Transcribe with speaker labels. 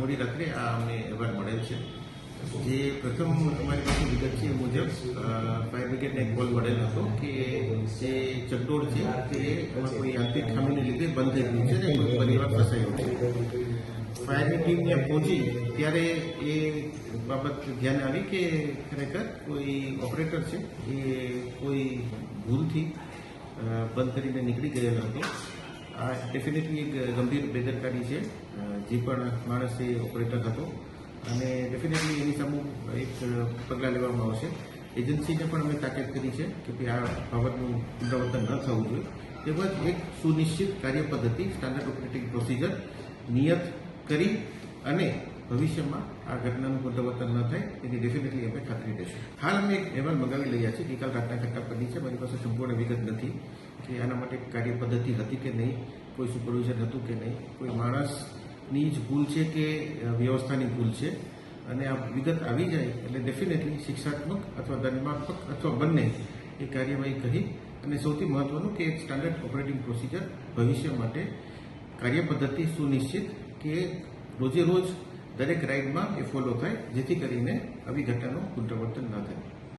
Speaker 1: મોડી રાત્રે આ અમને અહેવાલ મળેલ છે. જે પ્રથમ અમારી પાસે વિગત છે મુજબ ફાયર બ્રિગેડને એક કોલ મળેલ હતો કે જે ચકડોળ છે તે કોઈ યાંત્રિક ખામીને લીધે બંધ થઈ ગયું છે ને પરિવાર ફસાયો છે. ફાયરની ટીમ ત્યાં પહોંચી ત્યારે એ બાબત ધ્યાન આવી કે ખરેખર કોઈ ઓપરેટર છે એ કોઈ ભૂલથી બંધ કરીને નીકળી ગયેલો હતો. આ ડેફિનેટલી એક ગંભીર બેદરકારી છે. જે પણ માણસ એ ઓપરેટર હતો. અને ડેફિનેટલી એની સામે એક પગલાં લેવામાં આવશે. એજન્સીને પણ અમે તાકીદ કરી છે કે ભાઈ આ બાબતનું પુનરાવર્તન ન થવું જોઈએ. તેમજ એક સુનિશ્ચિત કાર્ય પદ્ધતિ સ્ટાન્ડર્ડ ઓપરેટિંગ પ્રોસિજર નિયત કરી અને ભવિષ્યમાં આ ઘટનાનું પુનરાવર્તન ન થાય તેની ડેફિનેટલી અમે ખાતરી દઈશું હાલ અમે એક અહેવાલ મંગાવી લઈએ છીએ. ગઈકાલ રાતના ઘટના પરની છે. મારી પાસે સંપૂર્ણ વિગત નથી. કે આના માટે કાર્ય પદ્ધતિ હતી કે નહીં, કોઈ સુપરવિઝન હતું કે નહીં, કોઈ માણસની જ ભૂલ છે કે વ્યવસ્થાની ભૂલ છે? અને આ વિગત આવી જાય એટલે ડેફિનેટલી શિક્ષાત્મક અથવા દંડમાત્મક અથવા બંને એ કાર્યવાહી કરી. અને સૌથી મહત્વનું કે એક સ્ટાન્ડર્ડ ઓપરેટિંગ પ્રોસિજર ભવિષ્ય માટે કાર્ય પદ્ધતિ સુનિશ્ચિત કે રોજે રોજ દરેક રાઇડમાં એ ફોલો થાય, જેથી કરીને આવી ઘટનાનું પુનરાવર્તન ન થાય.